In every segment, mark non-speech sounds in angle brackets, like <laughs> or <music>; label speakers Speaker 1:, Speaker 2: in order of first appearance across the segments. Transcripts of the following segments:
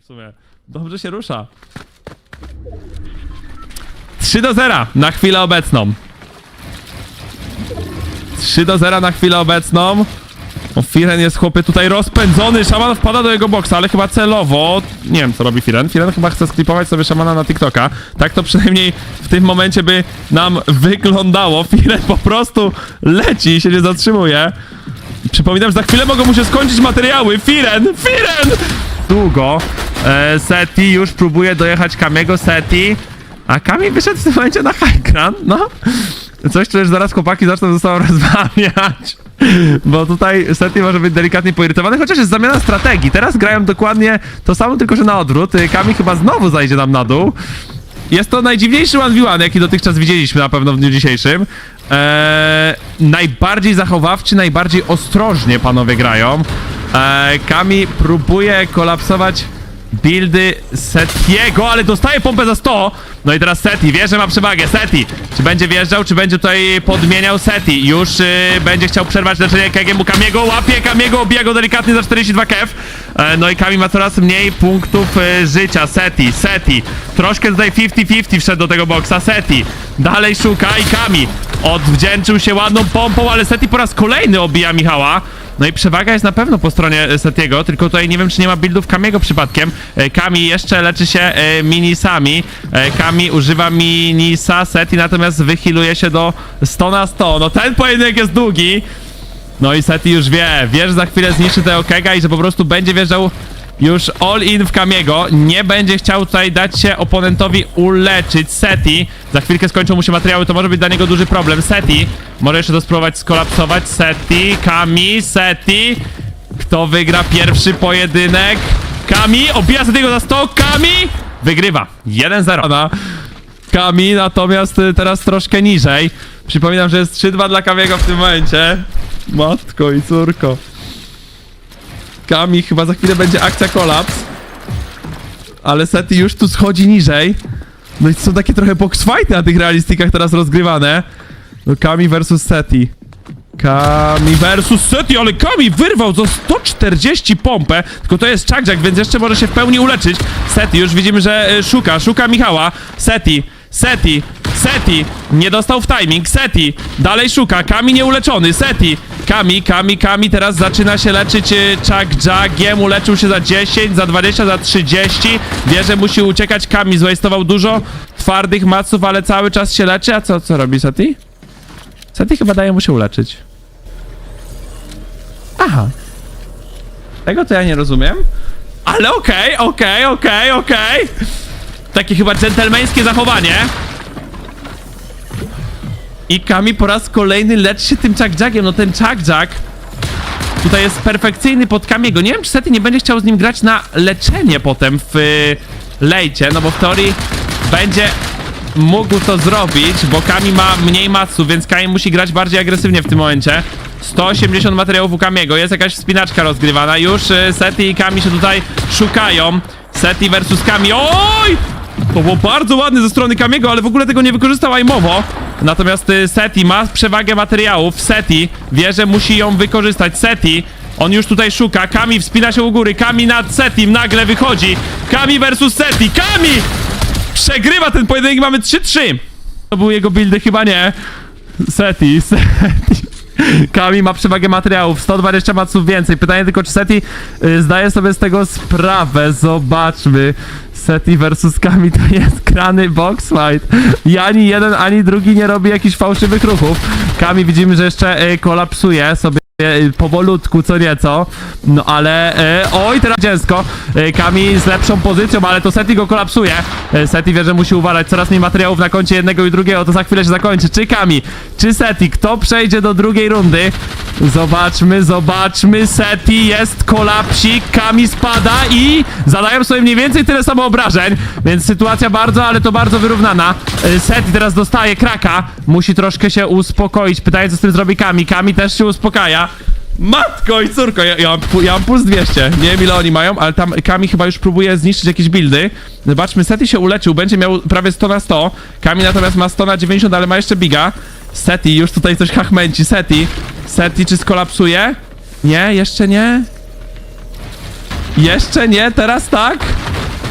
Speaker 1: w sumie. Dobrze się rusza. 3 do 0 na chwilę obecną. 3 do 0 na chwilę obecną. O, Firen jest chłopie tutaj rozpędzony. Szaman wpada do jego boksa, ale chyba celowo. Nie wiem co robi Firen. Firen chyba chce sklipować sobie szamana na TikToka. Tak to przynajmniej w tym momencie by nam wyglądało. Firen po prostu leci i się nie zatrzymuje. Przypominam, że za chwilę mogą mu się skończyć materiały. Firen! Firen! Długo. E, Seti już próbuje dojechać Kamiego. Seti. A Kami wyszedł w tym momencie na high ground, no. Coś czuję, że zaraz chłopaki zaczną ze sobą <laughs> rozmawiać. Bo tutaj Seti może być delikatnie poirytowany, chociaż jest zamiana strategii. Teraz grają dokładnie to samo, tylko że na odwrót. Y, Kami chyba znowu zajdzie nam na dół. Jest to najdziwniejszy 1v1, jaki dotychczas widzieliśmy na pewno w dniu dzisiejszym. Eee, najbardziej zachowawczy, najbardziej ostrożnie panowie grają. Eee, Kami próbuje kolapsować buildy Setiego, ale dostaje pompę za 100. No i teraz Seti, wie, że ma przewagę. Seti, czy będzie wjeżdżał, czy będzie tutaj podmieniał Seti? Już y, będzie chciał przerwać leczenie Kagiemu. Kamiego łapie, Kamiego obija go delikatnie za 42 kef. E, no i Kami ma coraz mniej punktów y, życia. Seti, Seti. Troszkę tutaj 50-50 wszedł do tego boksa. Seti. Dalej szuka i Kami. Odwdzięczył się ładną pompą, ale Seti po raz kolejny obija Michała. No i przewaga jest na pewno po stronie Setiego, tylko tutaj nie wiem, czy nie ma buildów Kamiego przypadkiem. E, Kami jeszcze leczy się e, minisami. E, Kami używa minisa, Seti natomiast wychiluje się do 100 na 100. No ten pojedynek jest długi. No i Seti już wie, wie, że za chwilę zniszczy tego Kega i że po prostu będzie wjeżdżał już all in w Kamiego. Nie będzie chciał tutaj dać się oponentowi uleczyć. Seti, za chwilkę skończą mu się materiały, to może być dla niego duży problem. Seti, może jeszcze to spróbować skolapsować. Seti, Kami, Seti. Kto wygra pierwszy pojedynek? Kami, obija Setiego za 100, Kami wygrywa 1-0 na Kami, natomiast y, teraz troszkę niżej. Przypominam, że jest 3-2 dla Kamiego w tym momencie. Matko i córko. Kami, chyba za chwilę będzie akcja kolaps. Ale Seti już tu schodzi niżej. No i są takie trochę box fighty na tych realistykach teraz rozgrywane. No Kami versus Seti. Kami versus Seti, ale Kami wyrwał za 140 pompę, tylko to jest Chuckjack, więc jeszcze może się w pełni uleczyć. Seti, już widzimy, że y, szuka, szuka Michała. Seti, Seti, Seti, nie dostał w timing, Seti, dalej szuka, Kami nieuleczony, Seti, Kami, Kami, Kami teraz zaczyna się leczyć y, Chuckjackiem, uleczył się za 10, za 20, za 30, wie, że musi uciekać, Kami zwajstował dużo twardych maców, ale cały czas się leczy, a co, co robi Seti? Seti chyba daje mu się uleczyć. Aha. Tego to ja nie rozumiem. Ale okej, okej, okej, okej. Takie chyba dżentelmeńskie zachowanie. I Kami po raz kolejny leczy się tym Chuckjackiem. No ten Chuckjack tutaj jest perfekcyjny pod Kamiego. Nie wiem, czy Seti nie będzie chciał z nim grać na leczenie potem w y, lejcie, no bo w teorii będzie mógł to zrobić, bo Kami ma mniej macu, więc Kami musi grać bardziej agresywnie w tym momencie. 180 materiałów u Kamiego, jest jakaś wspinaczka rozgrywana. Już y, Seti i Kami się tutaj szukają. Seti versus Kami. Oj! To było bardzo ładne ze strony Kamiego, ale w ogóle tego nie wykorzystał Aimowo. Natomiast y, Seti ma przewagę materiałów. Seti wie, że musi ją wykorzystać. Seti, on już tutaj szuka. Kami wspina się u góry. Kami nad Setim nagle wychodzi. Kami versus Seti. Kami! Przegrywa ten pojedynek, mamy 3-3. To były jego buildy, chyba nie. Seti, Seti. Kami ma przewagę materiałów, 120 maców więcej. Pytanie tylko, czy Seti y, zdaje sobie z tego sprawę. Zobaczmy. Seti versus Kami to jest krany box fight. I ani jeden, ani drugi nie robi jakichś fałszywych ruchów. Kami widzimy, że jeszcze y, kolapsuje sobie powolutku, co nieco. No ale... Y, oj, teraz ciężko. Y, Kami z lepszą pozycją, ale to Seti go kolapsuje. Y, Seti wie, że musi uważać. Coraz mniej materiałów na koncie jednego i drugiego. To za chwilę się zakończy. Czy Kami, czy Seti? Kto przejdzie do drugiej rundy? Zobaczmy, zobaczmy. Seti jest kolapsik. Kami spada i zadają sobie mniej więcej tyle samo obrażeń. Więc sytuacja bardzo, ale to bardzo wyrównana. Y, Seti teraz dostaje kraka. Musi troszkę się uspokoić. Pytanie, co z tym zrobi Kami. Kami też się uspokaja. Matko i córko, ja, ja, mam, pu- ja mam puls 200. Nie wiem ile oni mają, ale tam Kami chyba już próbuje zniszczyć jakieś buildy. Zobaczmy, Seti się uleczył, będzie miał prawie 100 na 100. Kami natomiast ma 100 na 90, ale ma jeszcze biga. Seti już tutaj coś hachmęci. Seti. Seti czy skolapsuje? Nie, jeszcze nie. Jeszcze nie, teraz tak.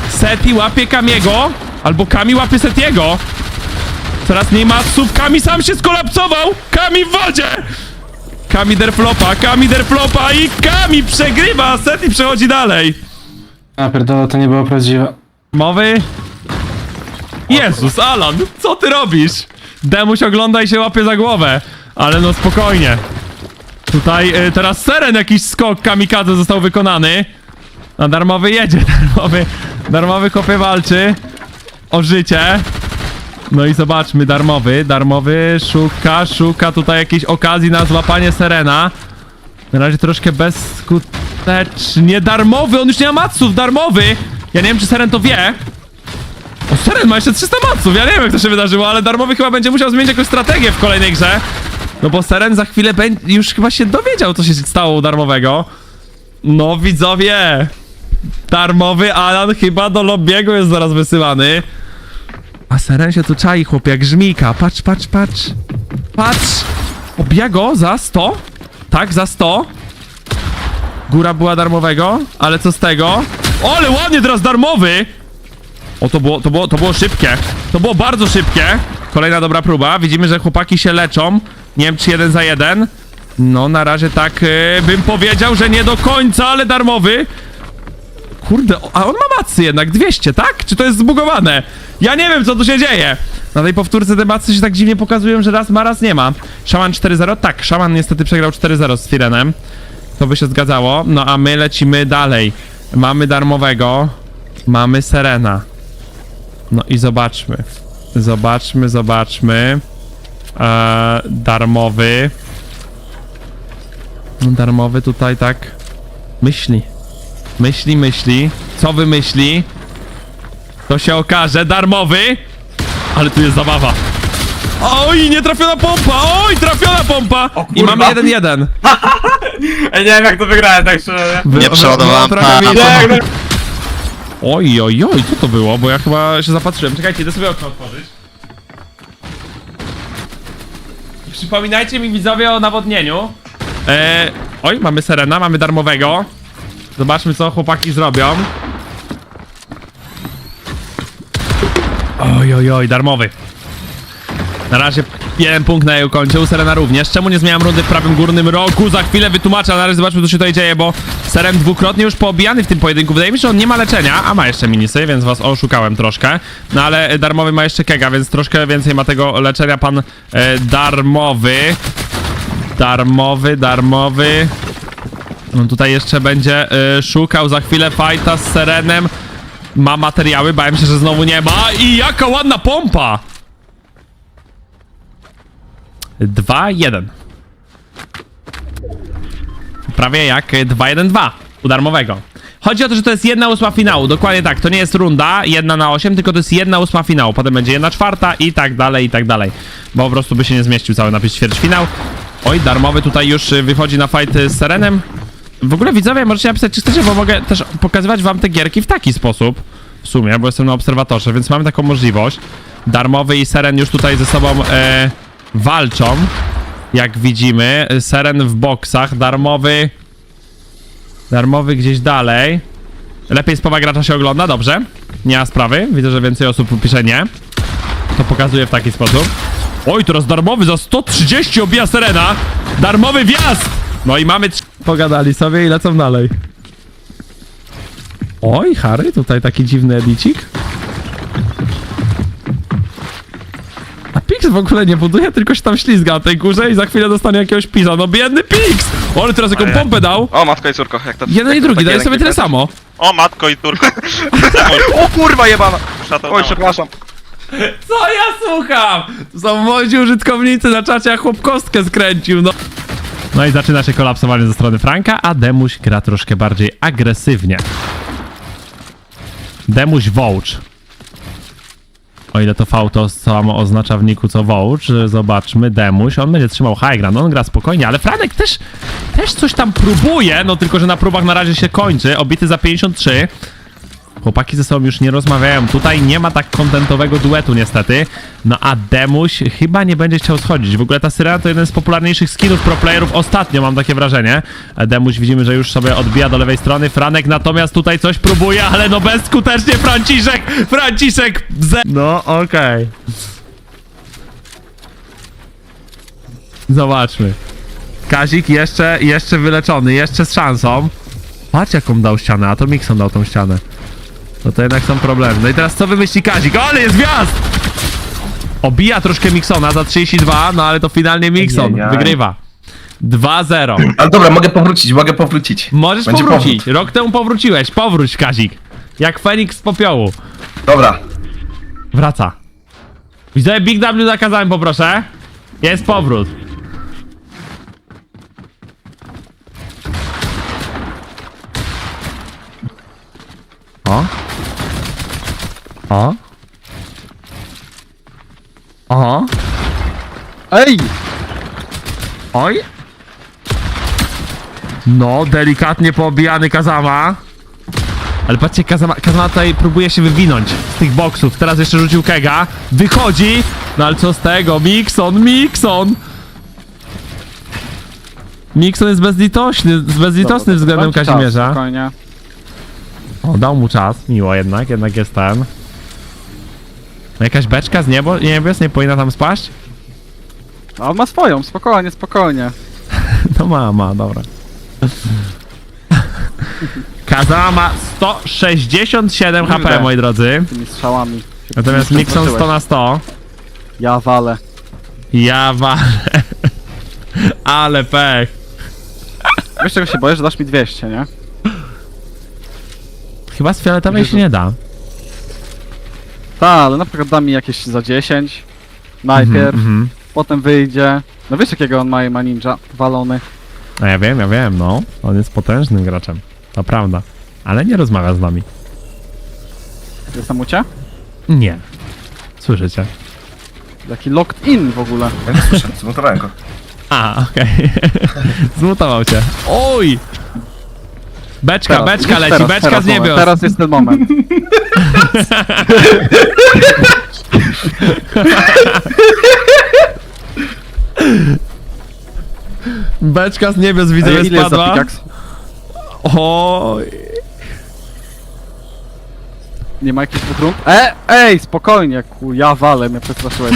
Speaker 1: Seti łapie Kamiego, albo Kami łapie Setiego. Coraz mniej matsów, Kami sam się skolapsował! Kami w wodzie! Kami derflopa, Kami derflopa i Kami przegrywa, a Seti przechodzi dalej.
Speaker 2: A pierdolę, to nie było prawdziwe.
Speaker 1: Mowy? Jezus, Alan, co ty robisz? Demuś ogląda i się łapie za głowę. Ale no spokojnie. Tutaj y, teraz Seren jakiś skok kamikadze został wykonany. A darmowy jedzie, <laughs> darmowy, darmowy kopie walczy o życie. No i zobaczmy, darmowy, darmowy szuka, szuka tutaj jakiejś okazji na złapanie Serena. Na razie troszkę bezskutecznie. Darmowy, on już nie ma maców, darmowy! Ja nie wiem, czy Seren to wie. O, Seren ma jeszcze 300 maców, ja nie wiem, jak to się wydarzyło, ale darmowy chyba będzie musiał zmienić jakąś strategię w kolejnej grze. No bo Seren za chwilę będzie, już chyba się dowiedział, co się stało u darmowego. No, widzowie! Darmowy Alan chyba do lobbiego jest zaraz wysyłany. A Seren się tu czai, chłop, jak żmika. Patrz, patrz, patrz. Patrz! Obija go za 100? Tak, za 100. Góra była darmowego, ale co z tego? O, ale ładnie teraz darmowy! O, to było, to było, to było szybkie. To było bardzo szybkie. Kolejna dobra próba. Widzimy, że chłopaki się leczą. Nie wiem, czy jeden za jeden. No, na razie tak yy, bym powiedział, że nie do końca, ale darmowy. Kurde, a on ma macy jednak, 200, tak? Czy to jest zbugowane? Ja nie wiem, co tu się dzieje. Na tej powtórce te macy się tak dziwnie pokazują, że raz ma, raz nie ma. Szaman 4-0? Tak, Szaman niestety przegrał 4-0 z Firenem. To by się zgadzało. No a my lecimy dalej. Mamy darmowego. Mamy Serena. No i zobaczmy. Zobaczmy, zobaczmy. Eee, darmowy. Darmowy tutaj tak myśli. Myśli, myśli. Co wymyśli? To się okaże. Darmowy. Ale tu jest zabawa. Oj, nie trafiona pompa! Oj, trafiona pompa! I mamy 1-1. <laughs>
Speaker 3: Ej, nie wiem jak to wygrałem, tak szczerze.
Speaker 1: Wy-
Speaker 4: Nie
Speaker 1: wy-.
Speaker 3: Nie,
Speaker 1: Oj, oj, oj, co to było? Bo ja chyba się zapatrzyłem. Czekajcie, idę sobie okno otworzyć. Przypominajcie mi widzowie o nawodnieniu. Eee, oj, mamy Serena, mamy darmowego. Zobaczmy co chłopaki zrobią. Oj, oj, oj, darmowy. Na razie jeden punkt na jego koncie, Serena również. Czemu nie zmieniam rundy w prawym górnym rogu? Za chwilę wytłumaczę, a na razie zobaczmy co się tutaj dzieje, bo Seren dwukrotnie już poobijany w tym pojedynku. Wydaje mi się, że on nie ma leczenia, a ma jeszcze minisy, więc was oszukałem troszkę. No ale darmowy ma jeszcze kega, więc troszkę więcej ma tego leczenia pan e, darmowy. Darmowy, darmowy. On tutaj jeszcze będzie e, szukał za chwilę fajta z Serenem. Ma materiały, bałem się, że znowu nie ma. I jaka ładna pompa! 2-1. Prawie jak 2-1-2 u darmowego. Chodzi o to, że to jest jedna ósma finału. Dokładnie tak. To nie jest runda jedna na 8, tylko to jest jedna ósma finału. Potem będzie jedna czwarta i tak dalej, i tak dalej. Bo po prostu by się nie zmieścił cały napis ćwierćfinał. Oj, darmowy tutaj już y, wychodzi na fight z Serenem. W ogóle widzowie, możecie napisać, czy chcecie, bo mogę też pokazywać wam te gierki w taki sposób. W sumie, bo jestem na obserwatorze, więc mamy taką możliwość. Darmowy i Seren już tutaj ze sobą e, walczą. Jak widzimy. Seren w boksach, darmowy... Darmowy gdzieś dalej. Lepiej z gracza się ogląda, dobrze. Nie ma sprawy. Widzę, że więcej osób pisze nie. To pokazuję w taki sposób. Oj, teraz darmowy za 130 obija Serena. Darmowy wjazd! No i mamy... Pogadali sobie i lecą dalej. Oj, Harry, tutaj taki dziwny edicik. A Pix w ogóle nie buduje, tylko się tam ślizga na tej górze i za chwilę dostanie jakiegoś pisa. No biedny Pix! O, ale teraz jaką pompę dał.
Speaker 4: O, matko i córko, jak to...
Speaker 1: Jeden i
Speaker 4: jak to
Speaker 1: drugi,
Speaker 4: taki
Speaker 1: daje
Speaker 4: jeden
Speaker 1: sobie tyle samo.
Speaker 5: O matko i turko. <laughs>
Speaker 4: O kurwa jebana! Oj, przepraszam.
Speaker 1: Co ja słucham? To są młodzi użytkownicy na czacie, a chłop kostkę skręcił, no. No i zaczyna się kolapsowanie ze strony Franka, a Demuś gra troszkę bardziej agresywnie. Demuś Wołcz. O ile to V to samo oznacza w niku co Wołcz, zobaczmy, Demuś, on będzie trzymał high ground, on gra spokojnie, ale Franek też, też coś tam próbuje, no tylko, że na próbach na razie się kończy, obity za 53. Chłopaki ze sobą już nie rozmawiają. Tutaj nie ma tak kontentowego duetu niestety. No a Demuś chyba nie będzie chciał schodzić. W ogóle ta syrena to jeden z popularniejszych skinów pro playerów ostatnio, mam takie wrażenie. Demuś widzimy, że już sobie odbija do lewej strony. Franek natomiast tutaj coś próbuje, ale no bezskutecznie Franciszek! Franciszek! Ze... No okej. Zobaczmy. Kazik jeszcze, jeszcze wyleczony, jeszcze z szansą. Patrz jaką dał ścianę, a to Mixon dał tą ścianę. No to jednak są problemy. No i teraz co wymyśli Kazik? Ale jest wjazd! Obija troszkę Mixona za 32, no ale to finalnie Mixon
Speaker 5: Ajajaj.
Speaker 1: wygrywa. 2-0.
Speaker 5: Ale dobra, mogę powrócić, mogę powrócić.
Speaker 1: Możesz
Speaker 5: Będzie
Speaker 1: powrócić.
Speaker 5: powrót.
Speaker 1: Rok temu powróciłeś. Powróć, Kazik. Jak Feniks z popiołu.
Speaker 5: Dobra.
Speaker 1: Wraca. Widzę Big W zakazałem, poproszę. Jest powrót. O. O.
Speaker 2: Ej!
Speaker 1: Oj. No, delikatnie poobijany Kazama. Ale patrzcie, Kazama, Kazama tutaj próbuje się wywinąć z tych boksów. Teraz jeszcze rzucił Kega. Wychodzi. No ale co z tego? Mixon, Mixon! Mixon jest bezlitośny, bezlitosny względem Kazimierza.
Speaker 2: Spokojnie.
Speaker 1: O, dał mu czas. Miło jednak, jednak jest ten. No jakaś beczka z niebo, niebios nie powinna tam spaść?
Speaker 2: A on ma swoją, spokojnie, spokojnie. <laughs>
Speaker 1: No ma, ma, dobra. <laughs> Kazama ma 167 HP,
Speaker 2: Kurde.
Speaker 1: moi drodzy.
Speaker 2: Tymi strzałami.
Speaker 1: Natomiast
Speaker 2: Się
Speaker 1: Mixon 100 na 100.
Speaker 2: Ja walę.
Speaker 1: Ja walę. <laughs> Ale pech.
Speaker 2: Wiesz czego się boję, że dasz mi 200, nie?
Speaker 1: Chyba z fioletowej się nie da.
Speaker 2: Tak, ale na przykład da mi jakieś za 10. Najpierw,
Speaker 1: Mhm.
Speaker 2: potem wyjdzie. No wiesz jakiego on ma, ma ninja walony.
Speaker 1: No ja wiem, ja wiem, no. On jest potężnym graczem. To prawda. Ale nie rozmawia z nami.
Speaker 2: Jest tam u cię?
Speaker 1: Nie. Słyszycie?
Speaker 2: Jaki locked in w ogóle.
Speaker 5: Ja nie słyszę, zmutowałem go. <laughs>
Speaker 1: A, okej. <laughs> Zmutował cię. Oj! Beczka,
Speaker 2: Teraz,
Speaker 1: beczka leci,
Speaker 2: teraz,
Speaker 1: beczka
Speaker 2: teraz
Speaker 1: z
Speaker 2: moment,
Speaker 1: niebios.
Speaker 2: Teraz jest ten moment.
Speaker 1: Beczka z niebios widzę, że
Speaker 2: ile jest za
Speaker 1: spadła.
Speaker 2: Nie ma jakichś dwóch rund? E, ej, spokojnie, ku, ja walę, mnie przestraszyłeś.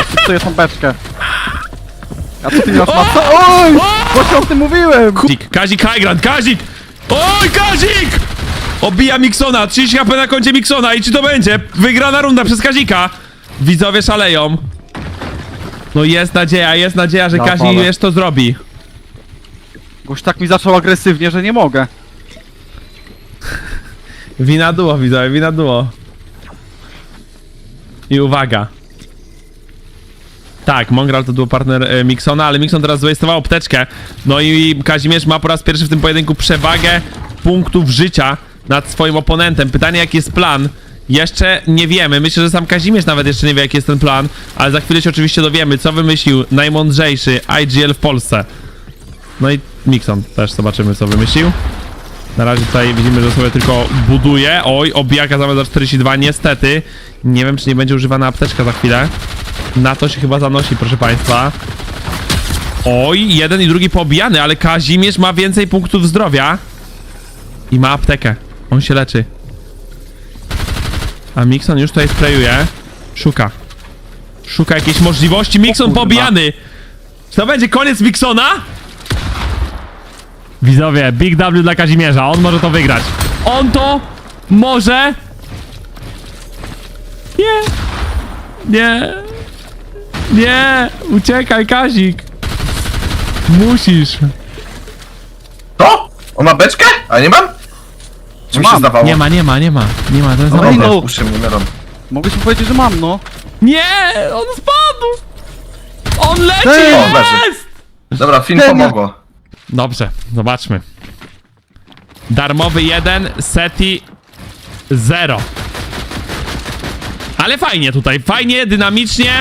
Speaker 2: A ty psuję tą beczkę. A co ty masz? Oj! Właśnie o tym mówiłem!
Speaker 1: Kazik, Kazik Highground, Kazik! Oj, Kazik! Obija Miksona, 30 HP na koncie Miksona i czy to będzie? Wygrana runda przez Kazika. Widzowie szaleją. No jest nadzieja, jest nadzieja, że
Speaker 2: Ja
Speaker 1: Kazik jeszcze to zrobi.
Speaker 2: Goś tak mi zaczął agresywnie, że nie mogę.
Speaker 1: Wina duo, widzowie, wina duo. I uwaga. Tak, Mongral to był partner e, ale Mikson teraz zwastował apteczkę. No i Kazimierz ma po raz pierwszy w tym pojedynku przewagę punktów życia nad swoim oponentem. Pytanie, jaki jest plan? Jeszcze nie wiemy. Myślę, że sam Kazimierz nawet jeszcze nie wie, jaki jest ten plan, ale za chwilę się oczywiście dowiemy, co wymyślił najmądrzejszy IGL w Polsce. No i Mikson też zobaczymy, co wymyślił. Na razie tutaj widzimy, że sobie tylko buduje. Oj, obijaka zamiast za 42. Niestety, nie wiem, czy nie będzie używana apteczka za chwilę. Na to się chyba zanosi, proszę państwa. Oj, jeden i drugi poobijany, ale Kazimierz ma więcej punktów zdrowia. I ma aptekę. On się leczy. A Mixon już tutaj sprayuje. Szuka. Szuka jakiejś możliwości. Mixon pobijany. Czy to będzie koniec Mixona? Widzowie, Big W dla Kazimierza. On może to wygrać. On to może. Nie. Nie. Nie. Uciekaj, Kazik. Musisz.
Speaker 5: To? On ma beczkę? A nie mam? Czy mi się
Speaker 2: Mam.
Speaker 5: zdawało?
Speaker 1: Nie ma, nie ma, nie ma. Nie ma, to jest
Speaker 5: No,
Speaker 2: Ej,
Speaker 5: dobra,
Speaker 2: no.
Speaker 5: puszczę mnie melon.
Speaker 2: Mogłeś mi powiedzieć, że mam, no.
Speaker 1: Nie! On spadł! On leci!
Speaker 2: Ej!
Speaker 5: O, leży.
Speaker 1: Jest!
Speaker 5: Dobra, film
Speaker 2: Ten-
Speaker 5: pomogło.
Speaker 1: Dobrze, zobaczmy. Darmowy 1, Seti 0. Ale fajnie tutaj, fajnie, dynamicznie.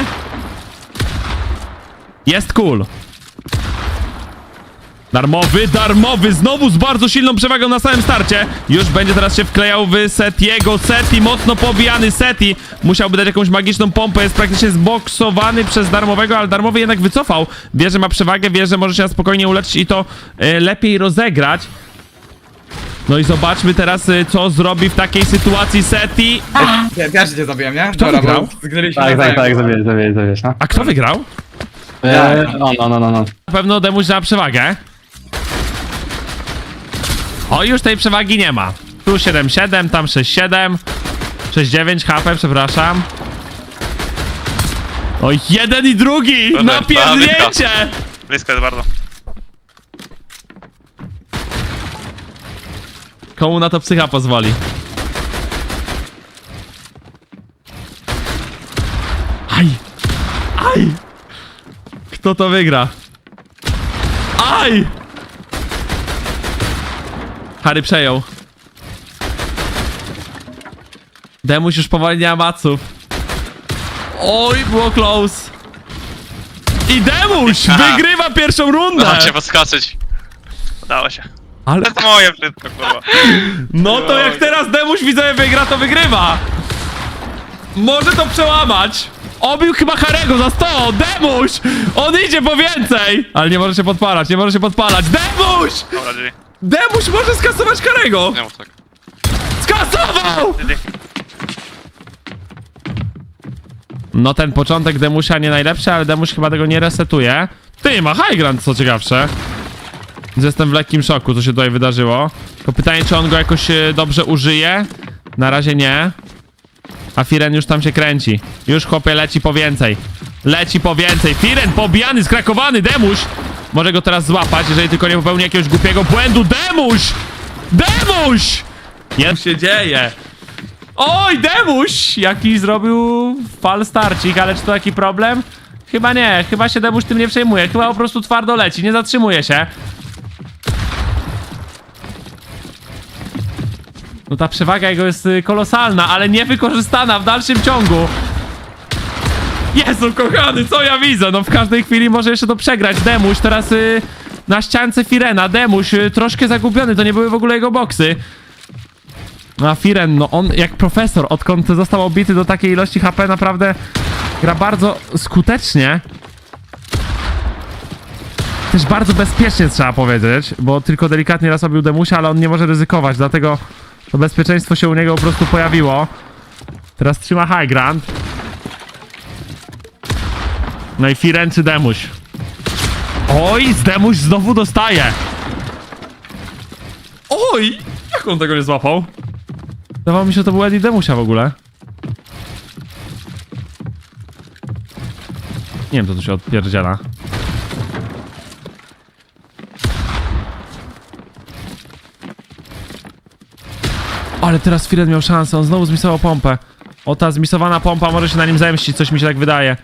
Speaker 1: Jest cool. Darmowy, darmowy, znowu z bardzo silną przewagą na samym starcie. Już będzie teraz się wklejał w Setiego. Seti, mocno pobijany Seti. Musiałby dać jakąś magiczną pompę, jest praktycznie zboksowany przez darmowego, ale darmowy jednak wycofał. Wie, że ma przewagę, wie, że może się na spokojnie uleczyć i to e, lepiej rozegrać. No i zobaczmy teraz, e, co zrobi w takiej sytuacji Seti.
Speaker 3: Ja pierwszy cię zabiłem, nie?
Speaker 1: Kto wygrał?
Speaker 3: zgryliśmy
Speaker 2: Tak, tak, tak, zabijesz, zabijesz, no.
Speaker 1: A kto wygrał?
Speaker 2: Eee, no, no, no, no, no.
Speaker 1: Na pewno Demuś ma przewagę. O, już tej przewagi nie ma. Tu 7-7, tam 6-7. 6-9 HP, przepraszam. Oj, jeden i drugi!
Speaker 4: Dobra,
Speaker 1: Napierdnięcie!
Speaker 4: Blisko jest bardzo.
Speaker 1: Komu na to psycha pozwoli? Aj! Aj! Kto to wygra? Aj! Harry przejął. Demuś już powoli nie ma maców. Oj, było close. I Demuś <laughs> wygrywa pierwszą rundę!
Speaker 4: Dam się podskoczyć. Udało się.
Speaker 1: Ale
Speaker 4: To jest moje wszystko, kurwa.
Speaker 1: No to jak teraz Demuś widzowie wygra, to wygrywa. Może to przełamać. Obił chyba Harego za 100. Demuś! On idzie po więcej! Ale nie może się podpalać, nie może się podpalać. Demuś!
Speaker 4: Dobra.
Speaker 1: Demuś może skasować Harego!
Speaker 4: Nie mów tak.
Speaker 1: Skasował! No ten początek Demusia nie najlepszy, ale Demuś chyba tego nie resetuje. Ty, ma high ground, co ciekawsze. Jestem w lekkim szoku, co się tutaj wydarzyło. Tylko pytanie, czy on go jakoś e, dobrze użyje? Na razie nie. A Firen już tam się kręci. Już chłopie leci po więcej. Leci po więcej. Firen pobijany, skrakowany, Demuś! Może go teraz złapać, jeżeli tylko nie popełni jakiegoś głupiego błędu. Demuś! Demuś! Nie się dzieje. Oj, Demuś! Jaki zrobił fal starcik, ale czy to taki problem? Chyba nie, chyba się Demuś tym nie przejmuje. Chyba po prostu twardo leci, nie zatrzymuje się. No ta przewaga jego jest y, kolosalna, ale niewykorzystana w dalszym ciągu. Jezu, kochany, co ja widzę? No w każdej chwili może jeszcze to przegrać. Demuś teraz y, na ściance Firena. Demuś y, troszkę zagubiony, to nie były w ogóle jego boksy. A Firen, no on jak profesor, odkąd został obity do takiej ilości HP, naprawdę gra bardzo skutecznie. Też bardzo bezpiecznie trzeba powiedzieć, bo tylko delikatnie raz obił Demusia, ale on nie może ryzykować, dlatego to bezpieczeństwo się u niego po prostu pojawiło. Teraz trzyma high ground. No i Firen czy Demuś? Oj, Demuś znowu dostaje. Oj, jak on tego nie złapał? Wydawało mi się, że to był Eddie Demusia w ogóle. Nie wiem, co tu się odpierdziela. Ale teraz Firen miał szansę, on znowu zmisował pompę. O, ta zmisowana pompa może się na nim zemścić, coś mi się tak wydaje.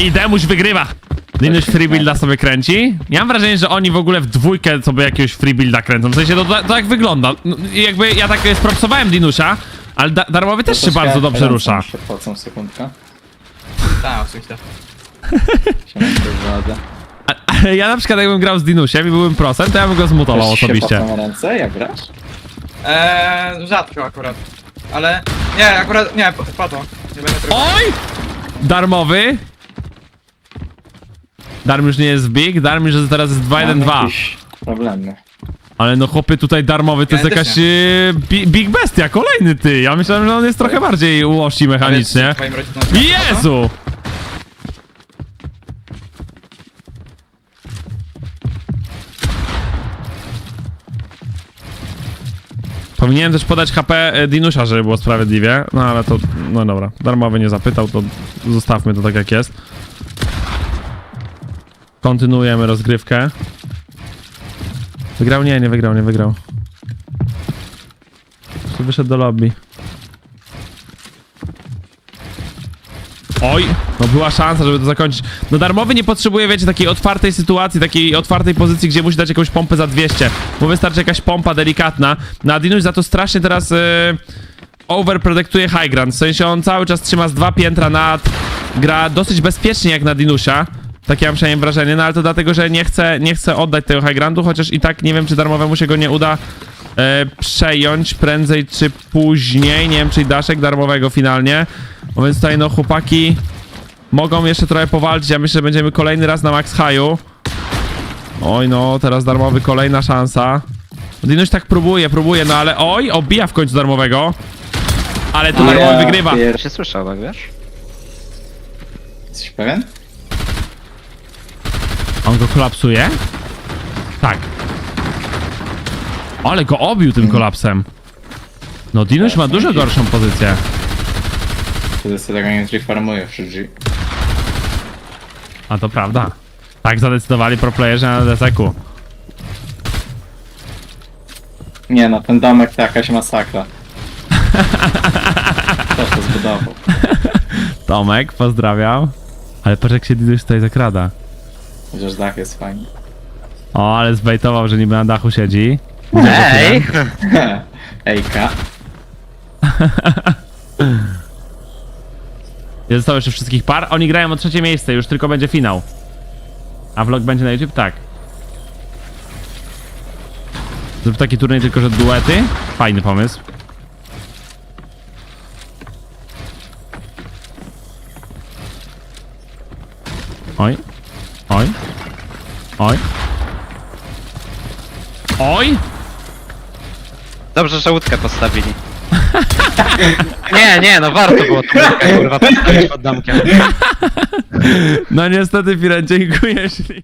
Speaker 1: I Demuś wygrywa! Dinuś freebuilda sobie kręci. Ja mam wrażenie, że oni w ogóle w dwójkę sobie jakiegoś freebuilda kręcą. W sensie to, to, to tak wygląda. No, jakby ja tak spropsowałem Dinusia, ale da darmowy też się bardzo dobrze rusza.
Speaker 6: Przepłacą sekundkę.
Speaker 3: Tak, oczywiście. <laughs>
Speaker 6: Prowadzę.
Speaker 1: A- Ja na przykład jakbym grał z Dinusiem i byłbym prosem, to ja bym go zmutował
Speaker 6: Też się
Speaker 1: osobiście.
Speaker 6: płacą ręce, jak grasz?
Speaker 3: Eee, rzadko akurat. Ale, nie, akurat, nie, po to. Nie będę.
Speaker 1: Oj! Darmowy. Darm już nie jest big, Darm już jest teraz jest 2-1-2.
Speaker 6: Mam jakieś problemy.
Speaker 1: Ale no chłopy tutaj darmowy to jest jakaś e, bi big bestia, kolejny ty. Ja myślałem, że on jest trochę bardziej łości mechanicznie.
Speaker 3: Twoim rodzicom-
Speaker 1: Jezu! Powinienem też podać HP e, Dinusia, żeby było sprawiedliwie. No ale to, no dobra, darmowy nie zapytał, to zostawmy to tak jak jest. Kontynuujemy rozgrywkę. Wygrał? Nie, nie wygrał, nie wygrał. Wyszedł do lobby. Oj, no była szansa, żeby to zakończyć. No darmowy nie potrzebuje, wiecie, takiej otwartej sytuacji, takiej otwartej pozycji, gdzie musi dać jakąś pompę za 200, bo wystarczy jakaś pompa delikatna. Na Dinuś za to strasznie teraz yy, high ground, w sensie on cały czas trzyma z dwa piętra nad, gra dosyć bezpiecznie jak na Dinusia. Takie mam przynajmniej wrażenie, no ale to dlatego, że nie chcę, nie chcę oddać tego high grandu, chociaż i tak nie wiem, czy darmowemu się go nie uda e, przejąć prędzej czy później. Nie wiem, czy i daszek darmowego finalnie. No więc tutaj no chłopaki mogą jeszcze trochę powalczyć. Ja myślę, że będziemy kolejny raz na max high'u. Oj no, teraz darmowy kolejna szansa. Dinuś tak próbuje, próbuje, no ale oj, obija w końcu darmowego. Ale to darmowy wygrywa.
Speaker 6: Pier...
Speaker 7: się słyszał, tak wiesz?
Speaker 6: Jesteś pewien?
Speaker 1: On go kolapsuje? Tak. Ale go obił tym kolapsem. No Dinuś ma dużo gorszą pozycję.
Speaker 6: Wtedy sobie tego nie trifarmuje w GG.
Speaker 1: A to prawda. Tak zadecydowali proplayerzy na DSEK-u.
Speaker 6: Nie no, ten domek to jakaś masakra. <laughs> Kto to zbudował? <laughs>
Speaker 1: Tomek, pozdrawiam. Ale patrz jak się Dinuś tutaj zakrada.
Speaker 6: Chociaż dach jest fajny.
Speaker 1: O, ale zbejtował, że niby na dachu siedzi.
Speaker 7: Ej! <laughs>
Speaker 6: Ejka. <laughs>
Speaker 1: Nie zostało jeszcze wszystkich par. Oni grają o trzecie miejsce, już tylko będzie finał. A vlog będzie na YouTube? Tak. Zrób taki turniej tylko, że duety. Fajny pomysł. Oj. Oj. Oj. Oj!
Speaker 7: Dobrze, że łódkę postawili. <laughs> Nie, nie, no warto było tą łódkę, kurwa, postawić pod domkiem.
Speaker 1: No niestety, Firen, dziękuję. śli-